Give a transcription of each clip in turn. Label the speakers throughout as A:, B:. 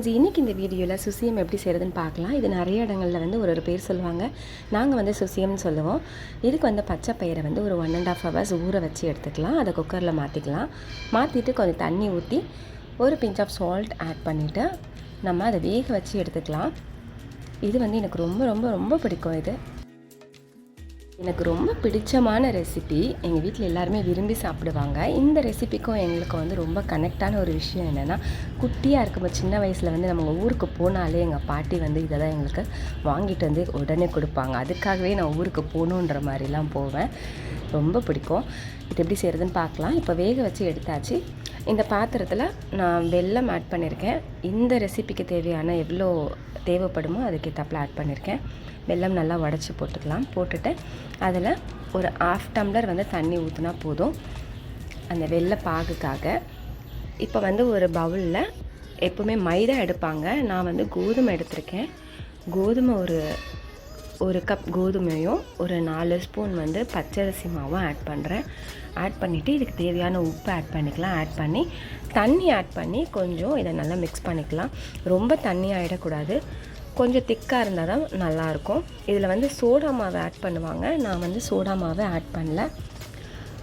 A: Friends இன்றைக்கி இந்த வீடியோவில் சுசியம் எப்படி செய்கிறதுன்னு பார்க்கலாம். இது நிறைய இடங்களில் வந்து ஒரு ஒரு பேர் சொல்லுவாங்க. நாங்கள் வந்து சுசியம்னு சொல்லுவோம். இதுக்கு வந்து பச்சை பயிரை வந்து ஒரு ஒன் அண்ட் ஆஃப் ஹவர்ஸ் ஊற வச்சு எடுத்துக்கலாம். அதை குக்கரில் மாற்றிக்கலாம் மாற்றிட்டு கொஞ்சம் தண்ணி ஊற்றி ஒரு பிஞ்ச் ஆஃப் சால்ட் ஆட் பண்ணிவிட்டு நம்ம அதை வேக வச்சு எடுத்துக்கலாம். இது வந்து எனக்கு ரொம்ப ரொம்ப ரொம்ப பிடிக்கும் இது. எனக்கு ரொம்ப பிடிச்சமான ரெசிபி எங்கள் வீட்டில் எல்லாருமே விரும்பி சாப்பிடுவாங்க. இந்த ரெசிபிக்கும் எங்களுக்கு வந்து ரொம்ப கனெக்டான ஒரு விஷயம் என்னென்னா குட்டியாக இருக்கும்போது சின்ன வயசில் வந்து நம்ம ஊருக்கு போனாலே எங்கள் பாட்டி வந்து இதை தான் எங்களுக்கு வாங்கிட்டு வந்து உடனே கொடுப்பாங்க. அதுக்காகவே நான் ஊருக்கு போகணுன்ற மாதிரிலாம் போவேன். ரொம்ப பிடிக்கும். இது எப்படி செய்கிறதுன்னு பார்க்கலாம். இப்போ வேக வச்சு எடுத்தாச்சு. இந்த பாத்திரத்தில் நான் வெல்லம் ஆட் பண்ணியிருக்கேன் இந்த ரெசிபிக்கு தேவையான எவ்வளோ தேவைப்படுமோ அதுக்கு தப்பில் ஆட் பண்ணியிருக்கேன் வெல்லம் நல்லா உடச்சி போட்டுக்கலாம். போட்டுட்டு அதில் ஒரு ஆஃப் டம்ளர் வந்து தண்ணி ஊற்றினா போதும். அந்த வெள்ளை பாகுக்காக இப்போ வந்து ஒரு பவுலில் எப்போவுமே மைதா எடுப்பாங்க. நான் வந்து கோதுமை எடுத்திருக்கேன். கோதுமை ஒரு ஒரு கப் கோதுமையும் ஒரு நாலு ஸ்பூன் வந்து பச்சரிசி மாவும் ஆட் பண்ணுறேன் ஆட் பண்ணிவிட்டு இதுக்கு தேவையான உப்பு ஆட் பண்ணிக்கலாம். ஆட் பண்ணி தண்ணி ஆட் பண்ணி கொஞ்சம் இதை நல்லா மிக்ஸ் பண்ணிக்கலாம். ரொம்ப தண்ணி ஆகிடக்கூடாது கொஞ்சம் திக்காக இருந்தால் தான் நல்லாயிருக்கும். இதில் வந்து சோடா மாவை ஆட் பண்ணுவாங்க. நான் வந்து சோடா மாவை ஆட் பண்ணல.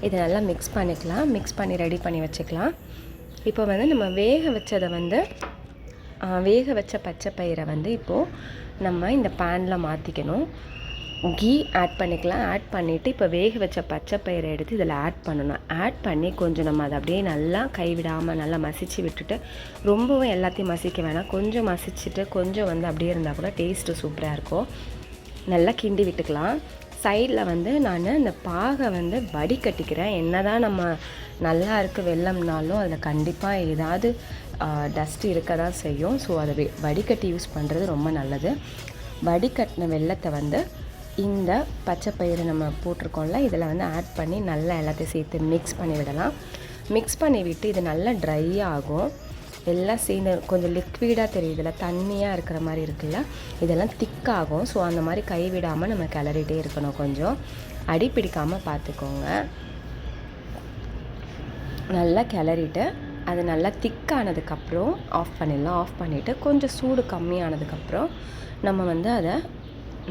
A: இதை நல்லா மிக்ஸ் பண்ணிக்கலாம். மிக்ஸ் பண்ணி ரெடி பண்ணி வச்சுக்கலாம். இப்போ வந்து நம்ம வேக வச்சதை வந்து வேக வச்ச பச்சை பயிரை வந்து இப்போது நம்ம இந்த பேனில் மாற்றிக்கணும் கீ ஆட் பண்ணிக்கலாம். ஆட் பண்ணிவிட்டு இப்போ வேக வச்ச பச்சை பயிரை எடுத்து இதில் ஆட் பண்ணணும். ஆட் பண்ணி கொஞ்சம் நம்ம அதை அப்படியே நல்லா கைவிடாமல் நல்லா மசிச்சு விட்டுட்டு ரொம்பவும் எல்லாத்தையும் மசிக்க வேணாம். கொஞ்சம் மசிச்சுட்டு கொஞ்சம் வந்து அப்படியே இருந்தால் கூட டேஸ்ட்டு சூப்பராக இருக்கும். நல்லா கிண்டி விட்டுக்கலாம். சைடில் வந்து நான் இந்த பாகை வந்து வடிகட்டிக்கிறேன் என்ன தான் நம்ம நல்லா இருக்குது வெள்ளம்னாலும் அதில் கண்டிப்பாக ஏதாவது டஸ்ட் இருக்க தான் செய்யும். ஸோ அதை வடிகட்டி யூஸ் பண்ணுறது ரொம்ப நல்லது. வடிகட்டின வெள்ளத்தை வந்து இந்த பச்சை பயிறு நம்ம போட்டிருக்கோம்ல இதில் வந்து ஆட் பண்ணி நல்லா எல்லாத்தையும் சேர்த்து மிக்ஸ் பண்ணி விடலாம். மிக்ஸ் பண்ணி விட்டு இது நல்லா ட்ரை ஆகும். எல்லாம் சேர்ந்து கொஞ்சம் லிக்விடாக தெரியுதுல தண்ணியாக இருக்கிற மாதிரி இருக்குல்ல இதெல்லாம் திக்காகும் ஸோ அந்த மாதிரி கைவிடாமல் நம்ம கிளறிட்டே இருக்கணும் கொஞ்சம். அடி பிடிக்காமல் பார்த்துக்கோங்க. நல்லா கிளறிட்டு அது நல்லா திக்கானதுக்கப்புறம் ஆஃப் பண்ணிடலாம். ஆஃப் பண்ணிவிட்டு கொஞ்சம் சூடு கம்மியானதுக்கப்புறம் நம்ம வந்து அதை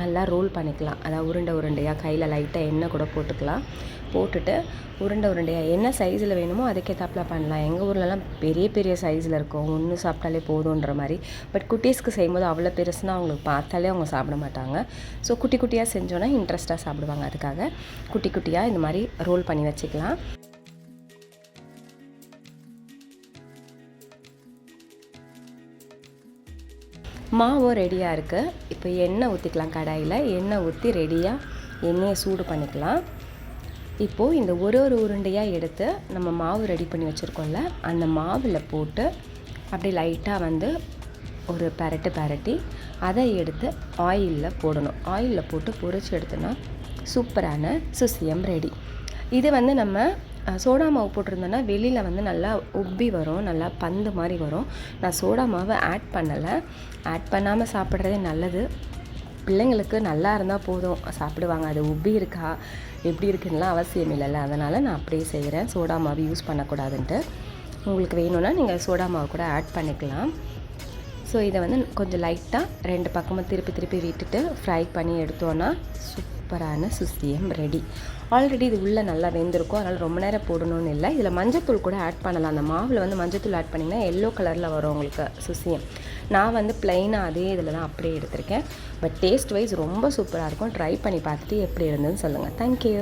A: நல்லா ரோல் பண்ணிக்கலாம். அதாவது உருண்டை உருண்டையாக கையில் லைட்டாக எண்ணெய் கூட போட்டுக்கலாம். போட்டுட்டு உருண்டை உருண்டையாக என்ன சைஸில் வேணுமோ அதுக்கேற்றாப்புல பண்ணலாம். எங்கள் ஊர்லலாம் பெரிய பெரிய சைஸில் இருக்கும். ஒன்று சாப்பிட்டாலே போதுன்ற மாதிரி. பட் குட்டீஸ்க்கு செய்யும்போது அவ்வளோ பெருசுனா அவங்களுக்கு பார்த்தாலே அவங்க சாப்பிட மாட்டாங்க. ஸோ குட்டி குட்டியாக செஞ்சோன்னா இன்ட்ரெஸ்ட்டாக சாப்பிடுவாங்க. அதுக்காக குட்டி குட்டியாக இந்த மாதிரி ரோல் பண்ணி வச்சுக்கலாம். மாவும் ரெடியாக இருக்குது இப்போ எண்ணெய் ஊற்றிக்கலாம் கடாயில். எண்ணெய் ஊற்றி ரெடியாக எண்ணெயை சூடு பண்ணிக்கலாம். இப்போது இந்த ஒரு ஒரு உருண்டையாக எடுத்து நம்ம மாவு ரெடி பண்ணி வச்சுருக்கோம்ல அந்த மாவில் போட்டு அப்படி லைட்டாக வந்து ஒரு பரட்டு பரட்டி அதை எடுத்து ஆயிலில் போடணும். ஆயிலில் போட்டு பொறிச்சு எடுத்தோன்னா சூப்பரான சுசியம் ரெடி. இது வந்து நம்ம சோடா மாவு போட்டிருந்தோன்னா வெளியில் வந்து நல்லா உப்பி வரும் நல்லா பந்து மாதிரி வரும். நான் சோடா மாவை ஆட் பண்ணலை. ஆட் பண்ணாமல் சாப்பிட்றதே நல்லது. பிள்ளைங்களுக்கு நல்லா இருந்தால் போதும். சாப்பிடுவாங்க. அது உப்பி இருக்கா? எப்படி இருக்குன்னுலாம் அவசியம் இல்லைல்ல. அதனால் நான் அப்படியே செய்கிறேன் சோடா மாவு யூஸ் பண்ணக்கூடாதுன்ட்டு. உங்களுக்கு வேணும்னா நீங்கள் சோடா மாவு கூட ஆட் பண்ணிக்கலாம். ஸோ இதை வந்து கொஞ்சம் லைட்டாக ரெண்டு பக்கமும் திருப்பி திருப்பி விட்டுட்டு ஃப்ரை பண்ணி எடுத்தோன்னா சூப்பரான சுசியம் ரெடி. ஆல்ரெடி இது உள்ளே நல்லா வெந்திருக்கும். அதனால் ரொம்ப நேரம் போடணும்னு இல்லை. இதில் மஞ்சத்தூள் கூட ஆட் பண்ணலாம். அந்த மாவில் வந்து மஞ்சத்தூள் ஆட் பண்ணிங்கன்னா எல்லோ கலரில் வரும் உங்களுக்கு சுசியம். நான் வந்து ப்ளைனாக அதே இதில் தான் அப்படியே எடுத்திருக்கேன். பட் டேஸ்ட் வைஸ் ரொம்ப சூப்பராக இருக்கும். ட்ரை பண்ணி பார்த்துட்டு எப்படி இருந்ததுன்னு சொல்லுங்கள் தேங்க்யூ